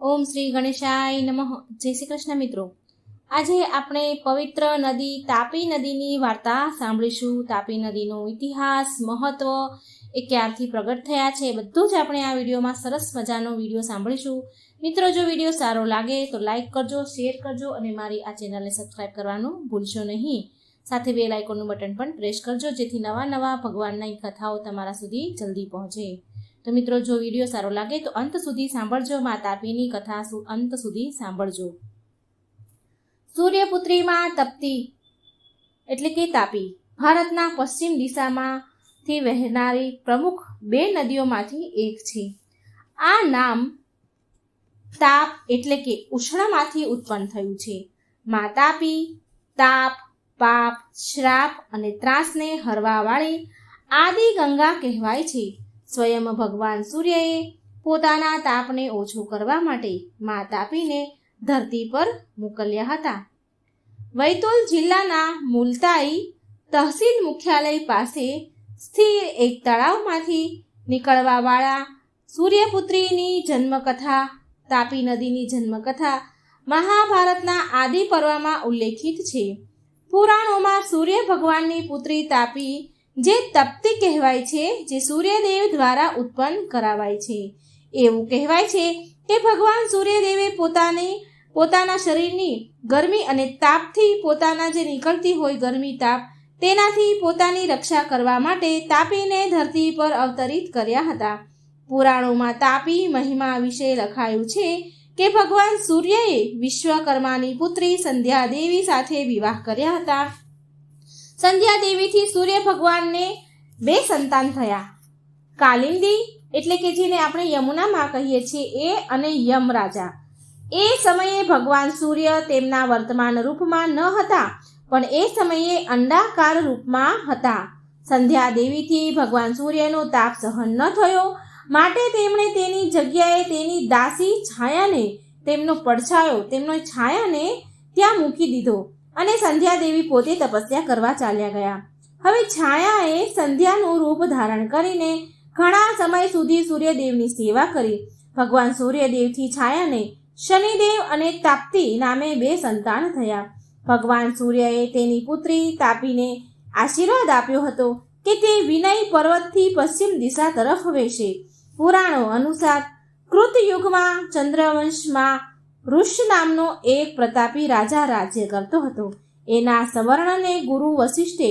ઓમ શ્રી ગણેશાય નમઃ. જય શ્રી કૃષ્ણ મિત્રો. આજે આપણે પવિત્ર નદી તાપી નદીની વાર્તા સાંભળીશું. તાપી નદીનો ઇતિહાસ, મહત્વ એ ક્યારથી પ્રગટ થયા છે બધું જ આપણે આ વિડીયોમાં સરસ મજાનો વીડિયો સાંભળીશું. મિત્રો, જો વીડિયો સારો લાગે તો લાઇક કરજો, શેર કરજો અને મારી આ ચેનલને સબસ્ક્રાઈબ કરવાનું ભૂલશો નહીં. સાથે બેલ આઇકોનનું બટન પણ પ્રેસ કરજો જેથી નવા નવા ભગવાનની કથાઓ તમારા સુધી જલ્દી પહોંચે. તો મિત્રો, જો વીડિયો સારો લાગે તો અંત સુધી સાંભળજો. મા તાપીની કથા અંત સુધી સાંભળજો. સૂર્યપુત્રીમાં તપતી, એટલે કે તાપી, ભારતના પશ્ચિમ દિશામાંથી વહેનારી પ્રમુખ બે નદીઓમાંથી એક છે. આ નામ તાપ એટલે કે ઉષ્ણમાંથી ઉત્પન્ન થયું છે. મા તાપી તાપ, પાપ, શ્રાપ અને ત્રાસને હરવાવાળી આદિ ગંગા કહેવાય છે. સ્વયં ભગવાન સૂર્યએ પોતાના તાપને ઓછો કરવા માટે મા તાપીને ધરતી પર મોકલ્યા હતા. વૈતુલ જિલ્લાના મુલતાઈ તહસીલ મુખ્યાલય પાસે સ્થિર એક તળાવમાંથી નીકળવાવાળા સૂર્યપુત્રીની જન્મકથા, તાપી નદીની જન્મકથા મહાભારતના આદિ પર્વમાં ઉલ્લેખિત છે. પુરાણોમાં સૂર્ય ભગવાનની પુત્રી તાપી જે તપ્તી કહેવાય છે, જે સૂર્યદેવ દ્વારા ઉત્પન્ન કરાવાય છે. એવું કહેવાય છે કે ભગવાન સૂર્યદેવે પોતાની, પોતાના શરીરની ગરમી અને તાપથી પોતાના જે નીકળતી હોય ગરમી તાપ, તેનાથી પોતાની રક્ષા કરવા માટે તાપીને ધરતી પર અવતરિત કર્યા હતા. પુરાણોમાં તાપી મહિમા વિશે લખાયું છે કે ભગવાન સૂર્યએ વિશ્વકર્માની પુત્રી સંધ્યા દેવી સાથે વિવાહ કર્યા હતા. સંધ્યા દેવીથી સૂર્ય ભગવાનને બે સંતાન થયા. કાલિંદી એટલે કે જેને આપણે યમુનામાં કહીએ છીએ એ અને યમ રાજા. એ સમયે ભગવાન સૂર્ય તેમના વર્તમાન રૂપમાં ન હતા, પણ એ સમયે અંડાકાર રૂપમાં હતા. સંધ્યા દેવીથી ભગવાન સૂર્યનો તાપ સહન ન થયો, માટે તેમણે તેની જગ્યાએ તેની દાસી છાયાને, તેમનો પડછાયો, તેમનો છાયાને ત્યાં મૂકી દીધો. અને સંધ્યા દેવી પોતે તપસ્યા કરવા ચાલ્યા ગયા. હવે છાયાએ સંધ્યાનું રૂપ ધારણ કરીને ઘણા સમય સુધી સૂર્યદેવની સેવા કરી. ભગવાન સૂર્યદેવથી છાયાને શનિદેવ અને તાપ્તી નામે બે સંતાન થયા. ભગવાન સૂર્યએ તેની પુત્રી તાપીને આશીર્વાદ આપ્યો હતો કે તે વિનય પર્વતથી પશ્ચિમ દિશા તરફ વેશે પુરાણો અનુસાર કૃતયુગમાં ચંદ્રવંશમાં ઋષ નામનો એક પ્રતાપી રાજા રાજ્ય કરતો હતો. એના સવર્ણને ગુરુ વશિષ્ઠે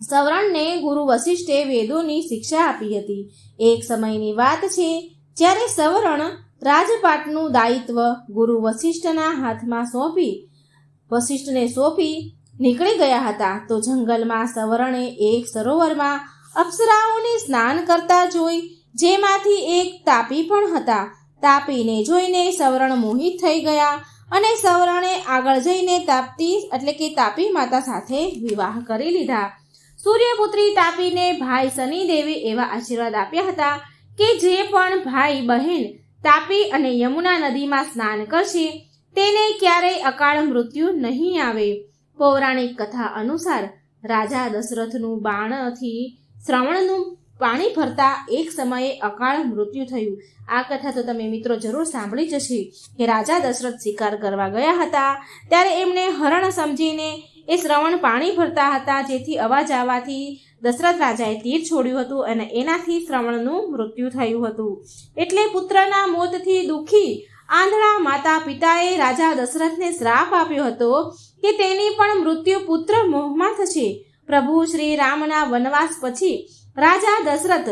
સવર્ણને ગુરુ વશિષ્ઠે વેદોની શિક્ષા આપી હતી. એક સમયની વાત છે, જ્યારે સવર્ણ રાજપાટનું દાયિત્વ ગુરુ વશિષ્ઠના હાથમાં સોંપી, વશિષ્ઠને સોંપી નીકળી ગયા હતા, તો જંગલમાં સવર્ણે એક સરોવરમાં અપ્સરાઓને સ્નાન કરતા જોઈ, જેમાંથી એક તાપી પણ હતા. તાપીને જોઈને સવરણ મોહિત થઈ ગયા અને સવરણે આગળ જઈને તાપતી, એટલે કે તાપી માતા સાથે વિવાહ કરી લીધા. સૂર્યપુત્રી તાપીને ભાઈ શનિદેવે એવા આશીર્વાદ આપ્યા હતા કે જે પણ ભાઈ, બહેન તાપી અને યમુના નદીમાં સ્નાન કરશે, તેને ક્યારેય અકાળ મૃત્યુ નહીં આવે. પૌરાણિક કથા અનુસાર રાજા દશરથનું બાણથી શ્રવણનું પાણી ભરતા એક સમયે અકાળ મૃત્યુ થયું. આ કથા તો તમે મિત્રો જરૂર સાંભળી જ છે કે રાજા દશરથ શિકાર કરવા ગયા હતા. ત્યારે એમને હરણ સમજીને એ શ્રવણ પાણી ભરતા હતા, જેથી અવાજ આવવાથી દશરથ રાજાએ તીર છોડ્યું હતું અને એનાથી શ્રવણનું મૃત્યુ થયું હતું. એટલે પુત્રના મોતથી દુઃખી આંધળા માતા પિતાએ રાજા દશરથને શ્રાપ આપ્યો હતો કે તેની પણ મૃત્યુ પુત્ર મોહમાં થશે. પ્રભુ શ્રી રામના વનવાસ પછી રાજા દશરથ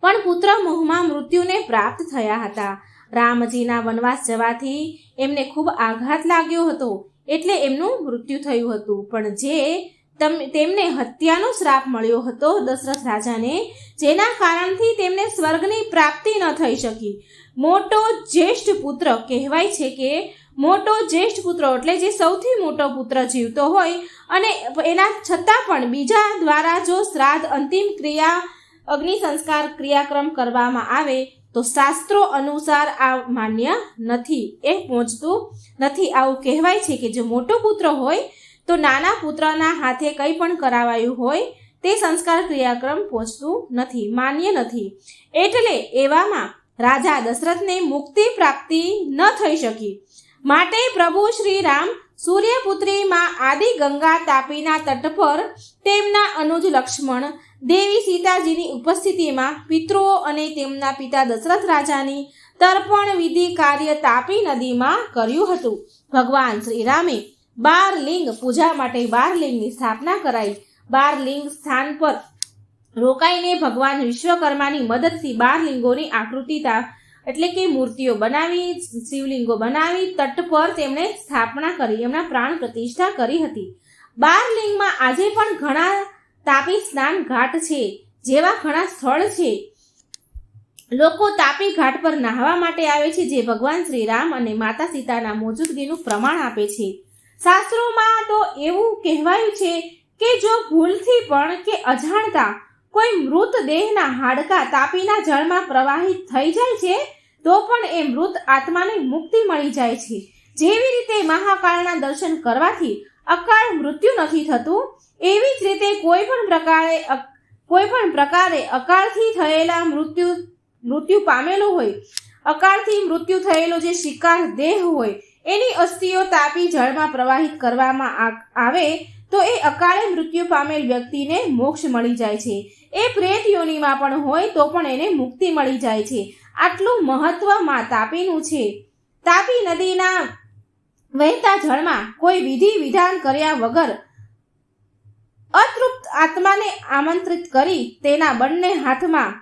પણ પુત્ર મોહમાં મૃત્યુને પ્રાપ્ત થયા હતા. રામજીના વનવાસ જવાથી એમને ખૂબ આઘાત લાગ્યો હતો, એટલે એમનું મૃત્યુ થયું હતું. પણ જે તમ- તેમને હત્યાનો શ્રાપ મળ્યો હતો, દશરથ રાજાને જેના કારણથી તેમને સ્વર્ગની પ્રાપ્તિ ન થઈ શકી. મોટો, જ્યેષ્ઠ પુત્ર કહેવાય છે કે મોટો જ્યેષ્ઠ પુત્ર એટલે જે સૌથી મોટો પુત્ર જીવતો હોય અને એના છતાં પણ બીજા દ્વારા જો શ્રાદ્ધ અંતિમ ક્રિયા, અગ્નિ સંસ્કાર ક્રિયાક્રમ કરવામાં આવે, તો શાસ્ત્રો અનુસાર આ માન્ય નથી. એ પહોંચતું નથી. આવું કહેવાય છે કે જો મોટો પુત્ર હોય, તો નાના પુત્રના હાથે કંઈ પણ કરાવાયું હોય, તે સંસ્કાર ક્રિયાક્રમ પહોંચતું નથી, માન્ય નથી. એટલે એવામાં રાજા દશરથને મુક્તિ પ્રાપ્તિ ન થઈ શકી. માટે પ્રભુ શ્રી રામ સૂર્યપુત્રીમાં આદિ ગંગા તાપીના તટ પર તેમના અનુજ લક્ષ્મણ, દેવી સીતાજીની ઉપસ્થિતિમાં પિતૃઓ અને તેમના પિતા દશરથ રાજાની તર્પણ વિધિ કાર્ય તાપી નદીમાં કર્યું હતું. ભગવાન શ્રી રામે બાર લિંગ પૂજા માટે બાર લિંગની સ્થાપના કરાઈ. બાર લિંગ સ્થાન પર રોકાઈને ભગવાન વિશ્વકર્માની મદદથી બાર લિંગોની આકૃતિ તા- એટલે કે મૂર્તિઓ બનાવી, શિવલિંગો બનાવી, તટ પર તેમણે સ્થાપના કરી, એમના પ્રાણ પ્રતિષ્ઠા કરી હતી. બાર લિંગમાં આજે પણ ઘણા તાપી સ્નાન ઘાટ છે, જેવા ઘણા સ્થળ છે. લોકો તાપી ઘાટ પર નાહવા માટે આવે છે, જે ભગવાન શ્રી રામ અને માતા સીતાના મોજૂદગીનું પ્રમાણ આપે છે. શાસ્ત્રોમાં તો એવું કહેવાયું છે કે જો ભૂલથી પણ કે અજાણતા કોઈ મૃતદેહના હાડકા તાપીના જળમાં પ્રવાહિત થઈ જાય છે, તો પણ એ મૃત આત્માને મુક્તિ મળી જાય છે. જેવી રીતે મહાકાળના દર્શન કરવાથી અકાળ મૃત્યુ નથી થતું, એવી જ રીતે કોઈ પણ પ્રકારે કોઈ પણ પ્રકારે અકાળથી થયેલા મૃત્યુ મૃત્યુ પામેલો હોય, અકાળથી મૃત્યુ થયેલો જે શિકાર દેહ હોય, એની અસ્થિઓ તાપી જળમાં પ્રવાહિત કરવામાં આવે, તો એ અકાળે મૃત્યુ પામેલ વ્યક્તિને મોક્ષ મળી જાય છે. એ પ્રેત યોનિમાં પણ હોય તો પણ એને મુક્તિ મળી જાય છે. આટલું મહત્વમાં તાપીનું છે. તાપી નદીના વહેતા જળમાં કોઈ વિધિ વિધાન કર્યા વગર અતૃપ્ત આત્માને આમંત્રિત કરી તેના બંને હાથમાં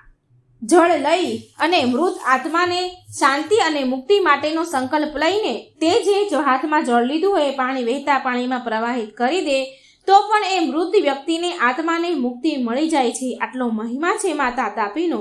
જળ લઈ અને મૃત આત્માને શાંતિ અને મુક્તિ માટેનો સંકલ્પ લઈને તે જે હાથમાં જળ લીધું હોય પાણી વહેતા પાણીમાં પ્રવાહિત કરી દે તો પણ એ મૃત વ્યક્તિને આત્માને મુક્તિ મળી જાય છે. આટલો મહિમા છે માતા તાપીનો.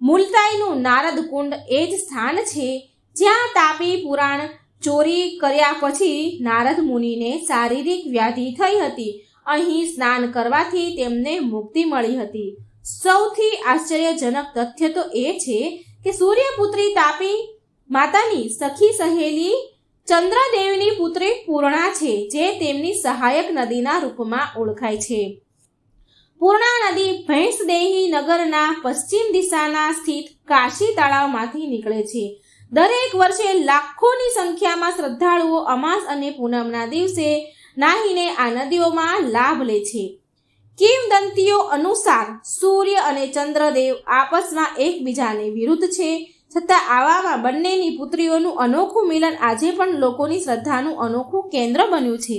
મુલતાઈનું નારદ કુંડ એ જ સ્થાન છે, જ્યાં તાપી પુરાણ ચોરી કર્યા પછી નારદ મુનિને શારીરિક વ્યાધિ થઈ હતી. અહીં સ્નાન કરવાથી તેમને મુક્તિ મળી હતી. સૌથી આશ્ચર્યજનક તથ્ય તો એ છે કે સૂર્યપુત્રી તાપી માતાની સખી સહેલી ચંદ્રદેવની પુત્રી પૂર્ણા છે, જે તેમની સહાયક નદીના રૂપમાં ઓળખાય છે. પૂર્ણા નદી ભેંસદેહી નગરના પશ્ચિમ દિશાના સ્થિત કાશી તળાવમાંથી નીકળે છે. દરેક વર્ષે લાખોની સંખ્યામાં શ્રદ્ધાળુઓ અમાસ અને પૂનમના દિવસે નાહીને આ નદીઓમાં લાભ લે છે. કિંવદંતીઓ અનુસાર સૂર્ય અને ચંદ્રદેવ આપસમાં એકબીજાને વિરુદ્ધ છે છતાં આવામાં બંનેની પુત્રીઓનું અનોખું મિલન આજે પણ લોકોની શ્રદ્ધાનું અનોખું કેન્દ્ર બન્યું છે.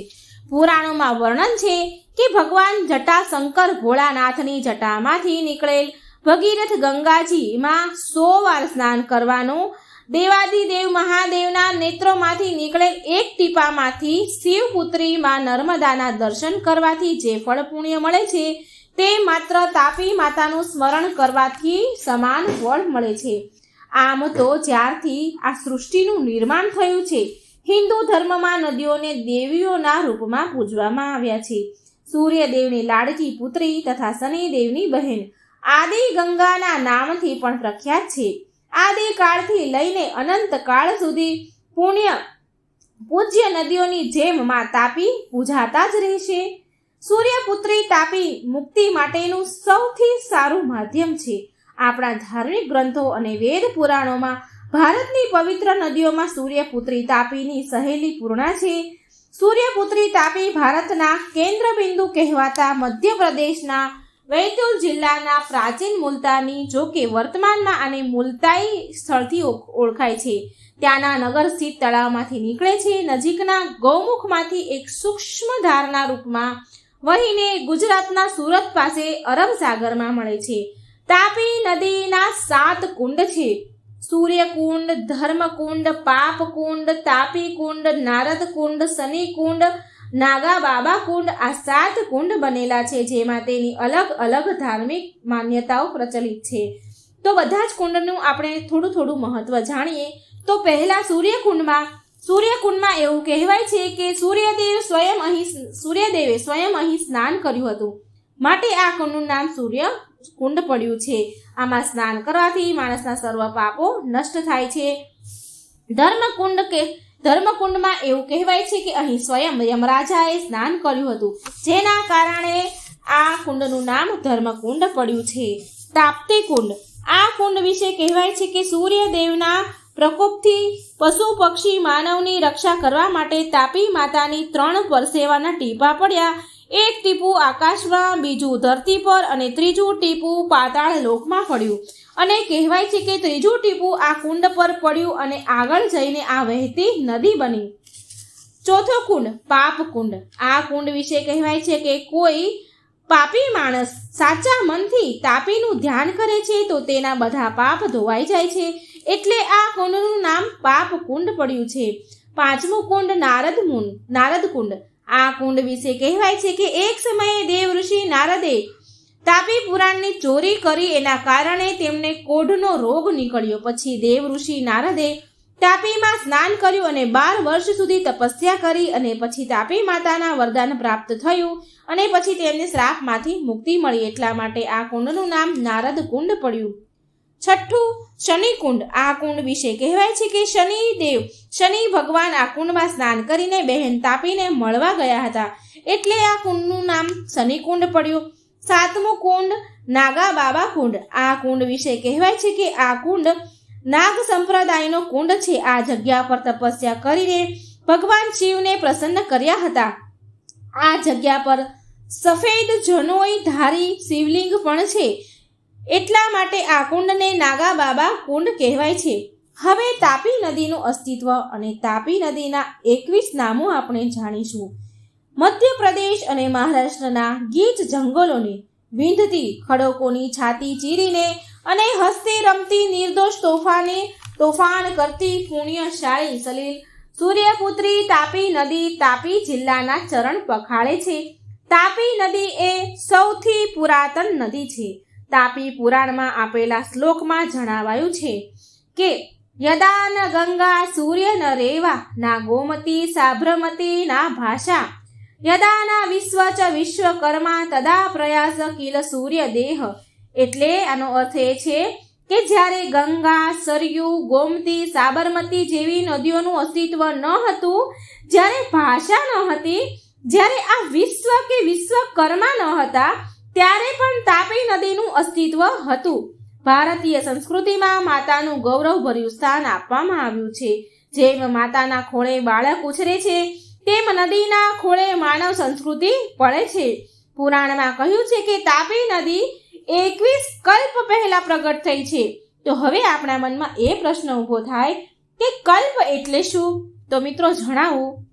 પુરાણોમાં વર્ણન છે કે ભગવાન જટાશંકર ભોળાનાથની જટામાંથી નીકળેલ ભગીરથ ગંગાજીમાં સો વાર સ્નાન કરવાનું, દેવાદિદેવ મહાદેવના નેત્રોમાંથી નીકળેલ એક ટીપામાંથી શિવપુત્રી માં નર્મદાના દર્શન કરવાથી જે ફળ પુણ્ય મળે છે, તે માત્ર તાપી માતાનું સ્મરણ કરવાથી સમાન ફળ મળે છે. આમ તો જ્યારથી આ સૃષ્ટિનું નિર્માણ થયું છે, હિન્દુ ધર્મમાં નદીઓને દેવીઓના રૂપમાં પૂજવામાં આવ્યા છે. સૂર્યદેવની લાડકી પુત્રી તથા શનિદેવની બહેન આદિ ગંગાના નામથી પણ પ્રખ્યાત છે. આદિ કાળથી લઈને અનંત કાળ સુધી પુણ્ય, પૂજ્ય નદીઓની જેમ માં તાપી પૂજાતા જ રહેશે. સૂર્યપુત્રી તાપી મુક્તિ માટેનું સૌથી સારું માધ્યમ છે. આપણા ધાર્મિક ગ્રંથો અને વેદ પુરાણોમાં ભારતની પવિત્ર નદીઓમાં સૂર્યપુત્રી તાપીની સહેલી પૂર્ણા છે. સૂર્યપુત્રી તાપી ભારતના કેન્દ્રબિંદુ કહેવાતા મધ્યપ્રદેશના વૈતુલ જિલ્લાના પ્રાચીન મુલતાની, જો કે વર્તમાનમાં આને મુલતાઈ સ્થળથી ઓળ- ઓળખાય છે. ત્યાંના નગર સ્થિત તળાવમાંથી નીકળે છે. નજીકના ગૌમુખમાંથી એક સૂક્ષ્મ ધારના રૂપમાં વહીને ગુજરાતના સુરત પાસે અરબ સાગરમાં મળે છે. તાપી નદીના સાત કુંડ છે. સૂર્યકુંડ, ધર્મકુંડ, પાપકુંડ તાપી કુંડ નારદ કુંડ શનિ કુંડ નાગા બાબા કુંડ આ સાત કુંડ બનેલા છે, જેમાં તેની અલગ અલગ ધાર્મિક માન્યતાઓ પ્રચલિત છે. તો બધા જ કુંડનું આપણે થોડું થોડું મહત્વ જાણીએ. તો પહેલા સૂર્યકુંડમાં સૂર્યકુંડમાં એવું કહેવાય છે કે સૂર્યદેવ સ્વયં અહીં, સૂર્યદેવે સ્વયં અહીં સ્નાન કર્યું હતું. માટે આ કુંડનું નામ સૂર્ય કુંડ પડ્યું છે. આમાં સ્નાન કરવાથી માણસના સર્વ પાપો નષ્ટ થાય છે. ધર્મકુંડ કે ધર્મકુંડમાં એવું કહેવાય છે કે અહીં સ્વયં યમરાજાએ સ્નાન કર્યું હતું. જેના કારણે આ કુંડનું નામ ધર્મકુંડ પડ્યું છે. તાપ્તી કુંડ. આ કુંડ વિશે કહેવાય છે કે સૂર્યદેવના પ્રકોપથી પશુ પક્ષી માનવની રક્ષા કરવા માટે તાપી માતાની ત્રણ પરસેવાના ટીપા પડ્યા. એક ટીપું આકાશમાં, બીજું ધરતી પર અને ત્રીજું ટીપું પાતાળ લોકમાં પડ્યું. અને કહેવાય છે કે ત્રીજું ટીપું આ કુંડ પર પડ્યું અને આગળ જઈને આ વહેતી નદી બની. ચોથો કુંડ, પાપ કુંડ. આ કુંડ વિશે કહેવાય છે કે કોઈ પાપી માણસ સાચા મનથી તાપીનું ધ્યાન કરે છે તો તેના બધા પાપ ધોવાઈ જાય છે. એટલે આ કુંડનું નામ પાપ કુંડ પડ્યું છે. પાંચમું કુંડ, નારદ મુન, નારદ કુંડ. આ કુંડ વિશે કહેવાય છે કે એક સમયે દેવ ઋષિ નારદે તાપી પુરાણની ચોરી કરી એના કારણે તેમને કોઢનો રોગ નીકળ્યો. પછી દેવ ઋષિ નારદે તાપીમાં સ્નાન કર્યું અને બાર વર્ષ સુધી તપસ્યા કરી અને પછી તાપી માતાના વરદાન પ્રાપ્ત થયું અને પછી તેમને શ્રાપમાંથી મુક્તિ મળી. એટલા માટે આ કુંડનું નામ નારદ કુંડ પડ્યું. છઠ્ઠું શનિ કુંડ આ કુંડ વિશે કહેવાય છે કે શનિદેવ, શનિ ભગવાન આ કુંડમાં સ્નાન કરીને બહેન તાપીને મળવા ગયા હતા. એટલે આ કુંડનું નામ શનિ કુંડ પડ્યું. સાતમું કુંડ નાગા બાબા કુંડ. આ કુંડ વિશે કહેવાય છે કે આ કુંડ નાગ સંપ્રદાયનો કુંડ છે. આ જગ્યા પર તપસ્યા કરીને ભગવાન શિવને પ્રસન્ન કર્યા હતા. આ જગ્યા પર સફેદ જનોઈ ધારી શિવલિંગ પણ છે. એટલા માટે આ કુંડને નાગા બાબા કુંડ કહેવાય છે. હવે તાપી નદીનું અસ્તિત્વ અને તાપી નદીના એકવીસ નામો આપણે જાણીશું. મધ્યપ્રદેશ અને મહારાષ્ટ્રના ગીચ જંગલોને વિંધતી ખડકોની છાતી ચીરીને અને હસ્તે રમતી નિર્દોષ તોફાને તોફાન કરતી પુણ્યશાળી સલીલ સૂર્યપુત્રી તાપી નદી તાપી જિલ્લાના ચરણ પખાડે છે. તાપી નદી એ સૌથી પુરાતન નદી છે. તાપી પુરાણમાં આપેલા શ્લોકમાં જણાવાયું છે કે યદા ન ગંગા સૂર્ય ન રેવા, ના ગોમતી સાભ્રમતી, ના ભાષા. યદા ના વિશ્વ ચ વિશ્વકર્મા, તદા પ્રયાસ કિલ સૂર્ય દેહ. એટલે આનો અર્થ એ છે કે જ્યારે ગંગા, સરયુ, ગોમતી, સાબરમતી જેવી નદીઓનું અસ્તિત્વ ન હતું, જ્યારે ભાષા ન હતી, જ્યારે આ વિશ્વ કે વિશ્વકર્મા ન હતા ત્યારે પણ તાપી નદીનું અસ્તિત્વ હતું. ભારતીય સંસ્કૃતિમાં માતાનું ગૌરવભર્યું સ્થાન આપવામાં આવ્યું છે. જેમ માતાના ખોળે બાળક ઉછરે છે, તેમ નદીના ખોળે માનવ સંસ્કૃતિ પડે છે. પુરાણમાં કહ્યું છે કે તાપી નદી એકવીસ કલ્પ પહેલા પ્રગટ થઈ છે. તો હવે આપણા મનમાં એ પ્રશ્ન ઊભો થાય કે કલ્પ એટલે શું? તો મિત્રો જણાવું.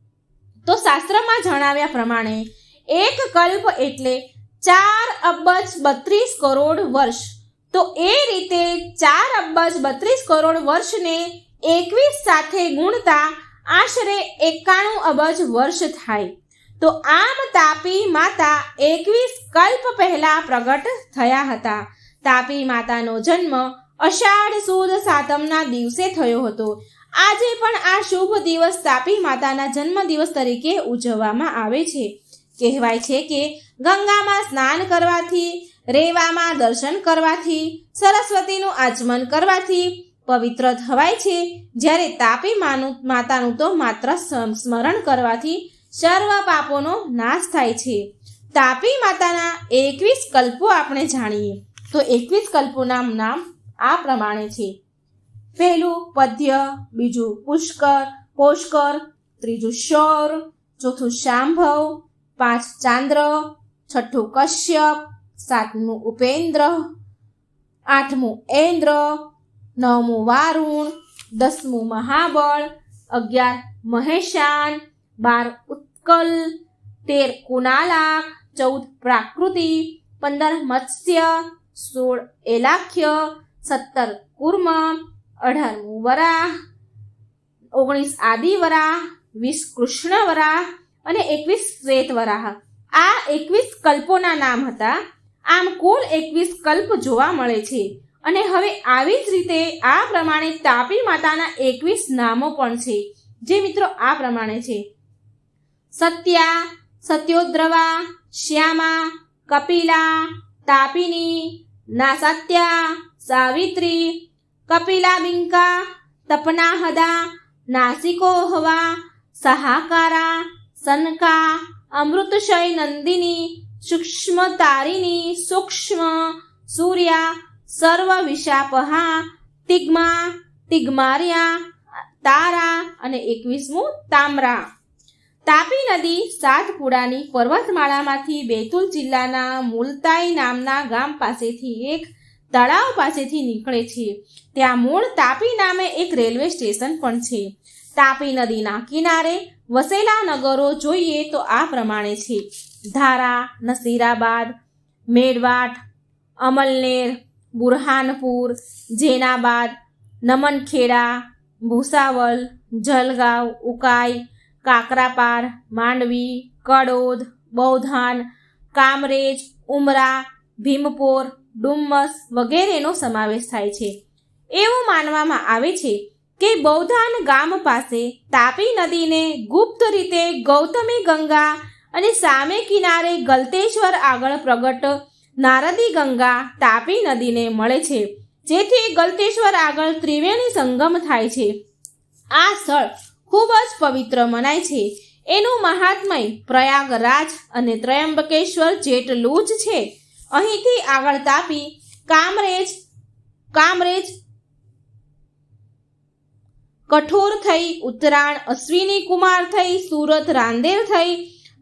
તો શાસ્ત્રમાં જણાવ્યા પ્રમાણે, એક કલ્પ એટલે ચાર અબજ બત્રીસ કરોડ વર્ષ. તો એ રીતે ચાર અબજ બત્રીસ કરોડ વર્ષને એકવીસ સાથે ગુણતા આશરે એકાણું અબજ વર્ષ થાય. તો આમ તાપી માતા એકવીસ કલ્પ પહેલા પ્રગટ થયા હતા. તાપી માતાનો જન્મ અષાઢ સુદ સાતમના દિવસે થયો હતો. આજે પણ આ શુભ દિવસ તાપી માતાના જન્મ દિવસ તરીકે ઉજવવામાં આવે છે. કહેવાય છે કે ગંગામાં સ્નાન કરવાથી, રેવામાં દર્શન કરવાથી, સરસ્વતીનું આચમન કરવાથી પવિત્ર થવાય છે. જ્યારે તાપી માનું, માતાનું તો માત્ર સ્મરણ કરવાથી સર્વ પાપોનો નાશ થાય છે. તાપી માતાના એકવીસ કલ્પો આપણે જાણીએ. તો એકવીસ કલ્પોના નામ આ પ્રમાણે છે. પહેલું, પદ્ય, બીજું પુષ્કર, પોષ્કર, ત્રીજું શૌર, ચોથું શાંભવ પાંચ ચાંદ્ર છઠ્ઠું કશ્યપ સાતમું ઉપેન્દ્ર આઠમું એન્દ્ર નવમું વારુણ દસમું મહાબળ અગિયાર મહેશાન બાર ઉત્કલ તેર કુનાલાક ચૌદ પ્રાકૃતિ પંદર મત્સ્ય સોળ એલાખ્ય સત્તર કુર્મ અઢારમું વરાહ ઓગણીસ આદિવરાહ વીસ કૃષ્ણ વરાહ અને એકવીસ શ્વેત વરાહ આ એકવીસ કલ્પોના નામ હતા. આમ કુલ એકવીસ કલ્પ જોવા મળે છે. અને હવે આવી જ રીતે આ પ્રમાણે તાપી માતાના એકવીસ નામો પણ છે. જે મિત્રો આ પ્રમાણે છે. સત્યા, સત્યોદ્રવા, શ્યામા, કપિલા, તાપિની, નાસત્યા, સાવિત્રી કપિલા બિંકા તપનાહદા, નાસિકોહવા, સહાકારા સનકા અમૃતશય નંદિની સૂક્ષ્મ તારીની સૂક્ષ્મ સૂર્યા સર્વ વિશાપહા તિગ્મા તિગ્મારિયા તારા અને એકવીસમું તામરા તાપી નદી સાતપુડાની પર્વતમાળામાંથી બેતુલ જિલ્લાના મુલતાઈ નામના ગામ પાસેથી એક તળાવ પાસેથી નીકળે છે ત્યાં મૂળ તાપી નામે એક રેલવે સ્ટેશન પણ છે તાપી નદીના કિનારે વસેલા નગરો જોઈએ તો આ પ્રમાણે છે. ધારા, નસીરાબાદ મેડવાટ અમલનેર, બુરહાનપુર, જેનાબાદ, નમનખેડા, ભૂસાવલ, જલગાંવ, ઉકાઈ, કાકરાપાર, માંડવી, કડોદ બૌધાન કામરેજ, ઉમરા, ભીમપોર, ડુમ્મસ વગેરેનો સમાવેશ થાય છે. એવું માનવામાં આવે છે કે બૌધાન ગામ પાસે તાપી નદીને ગુપ્ત રીતે ગૌતમી ગંગા અને સામે કિનારે ગલતેશ્વર આગળ પ્રગટ નારદી ગંગા તાપી નદીને મળે છે, જેથી ગલતેશ્વર આગળ ત્રિવેણી સંગમ થાય છે. આ સ્થળ ખૂબ જ પવિત્ર મનાય છે. એનું મહાત્મય પ્રયાગરાજ અને ત્રયંબકેશ્વર જેટલું જ છે. અહીંથી આગળ તાપી કામરેજ કામરેજ કઠોર થઈ ઉત્તરાયણ અશ્વિની કુમાર થઈ, સુરત રાંદેર થઈ,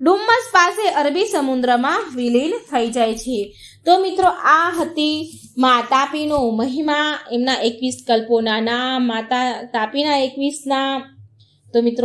ડુમ્મસ પાસે અરબી સમુદ્રમાં વિલીન થઈ જાય છે. તો મિત્રો, આ હતી મા તાપીનો મહિમા, એમના એકવીસ કલ્પોના નામ, માતા તાપીના એકવીસના. તો મિત્રો